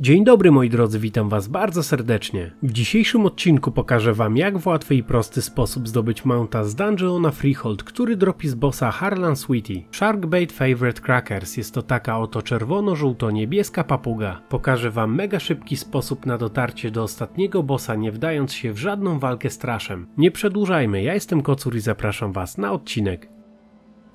Dzień dobry moi drodzy, witam was bardzo serdecznie. W dzisiejszym odcinku pokażę wam jak w łatwy i prosty sposób zdobyć mounta z Dungeona Freehold, który dropi z bossa Harlan Sweetie. Sharkbait Favorite Crackers jest to taka oto czerwono-żółto-niebieska papuga. Pokażę wam mega szybki sposób na dotarcie do ostatniego bossa nie wdając się w żadną walkę z traszem. Nie przedłużajmy, ja jestem Kocur i zapraszam was na odcinek.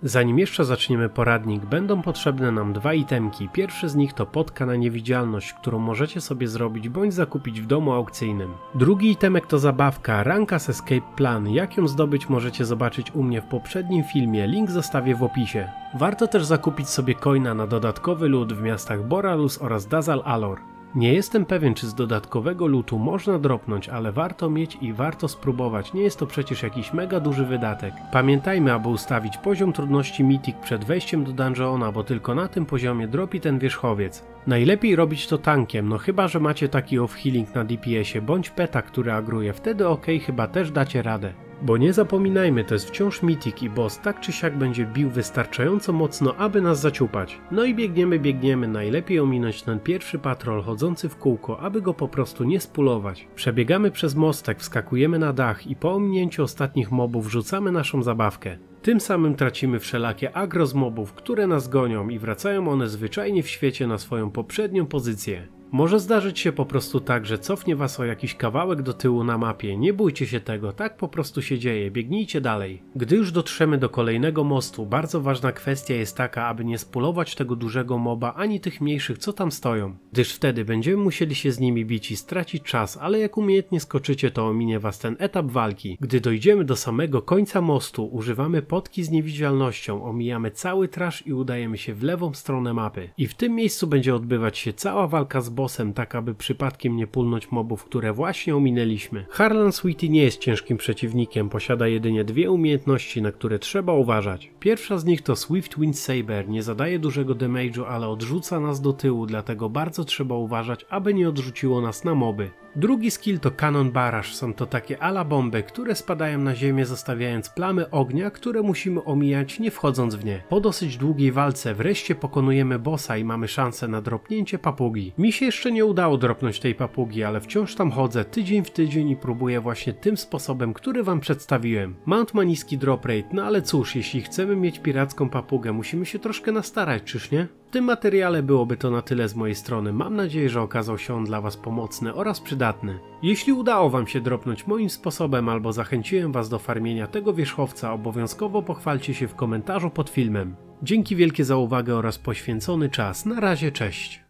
Zanim jeszcze zaczniemy poradnik, będą potrzebne nam dwa itemki. Pierwszy z nich to potka na niewidzialność, którą możecie sobie zrobić bądź zakupić w domu aukcyjnym. Drugi itemek to zabawka Rankas Escape Plan. Jak ją zdobyć możecie zobaczyć u mnie w poprzednim filmie, link zostawię w opisie. Warto też zakupić sobie coina na dodatkowy lód w miastach Boralus oraz Dazal Alor. Nie jestem pewien, czy z dodatkowego lutu można dropnąć, ale warto mieć i warto spróbować. Nie jest to przecież jakiś mega duży wydatek. Pamiętajmy, aby ustawić poziom trudności Mythic przed wejściem do dungeona, bo tylko na tym poziomie dropi ten wierzchowiec. Najlepiej robić to tankiem, no chyba, że macie taki off-healing na DPS-ie, bądź peta, który agruje, wtedy ok, chyba też dacie radę. Bo nie zapominajmy, to jest wciąż Mythic i boss tak czy siak będzie bił wystarczająco mocno, aby nas zaciupać. No i biegniemy, biegniemy, najlepiej ominąć ten pierwszy patrol chodzący w kółko, aby go po prostu nie spulować. Przebiegamy przez mostek, wskakujemy na dach i po ominięciu ostatnich mobów rzucamy naszą zabawkę. Tym samym tracimy wszelakie agro z mobów, które nas gonią i wracają one zwyczajnie w świecie na swoją poprzednią pozycję. Może zdarzyć się po prostu tak, że cofnie was o jakiś kawałek do tyłu na mapie. Nie bójcie się tego, tak po prostu się dzieje, biegnijcie dalej. Gdy już dotrzemy do kolejnego mostu, bardzo ważna kwestia jest taka, aby nie spulować tego dużego moba ani tych mniejszych, co tam stoją. Gdyż wtedy będziemy musieli się z nimi bić i stracić czas, ale jak umiejętnie skoczycie, to ominie was ten etap walki. Gdy dojdziemy do samego końca mostu, używamy potki z niewidzialnością, omijamy cały trash i udajemy się w lewą stronę mapy. I w tym miejscu będzie odbywać się cała walka z bossem, tak aby przypadkiem nie pulnąć mobów, które właśnie ominęliśmy. Harlan Sweetie nie jest ciężkim przeciwnikiem, posiada jedynie dwie umiejętności, na które trzeba uważać. Pierwsza z nich to Swift Wind Saber, nie zadaje dużego damage'u, ale odrzuca nas do tyłu, dlatego bardzo trzeba uważać, aby nie odrzuciło nas na moby. Drugi skill to Cannon Barrage, są to takie ala bomby, które spadają na ziemię zostawiając plamy ognia, które musimy omijać nie wchodząc w nie. Po dosyć długiej walce wreszcie pokonujemy bossa i mamy szansę na dropnięcie papugi. Mi się jeszcze nie udało dropnąć tej papugi, ale wciąż tam chodzę tydzień w tydzień i próbuję właśnie tym sposobem, który wam przedstawiłem. Mount ma niski drop rate, no ale cóż, jeśli chcemy mieć piracką papugę, musimy się troszkę nastarać, czyż nie? Tym materiale byłoby to na tyle z mojej strony. Mam nadzieję, że okazał się on dla Was pomocny oraz przydatny. Jeśli udało Wam się dropnąć moim sposobem albo zachęciłem Was do farmienia tego wierzchowca, obowiązkowo pochwalcie się w komentarzu pod filmem. Dzięki wielkie za uwagę oraz poświęcony czas. Na razie, cześć.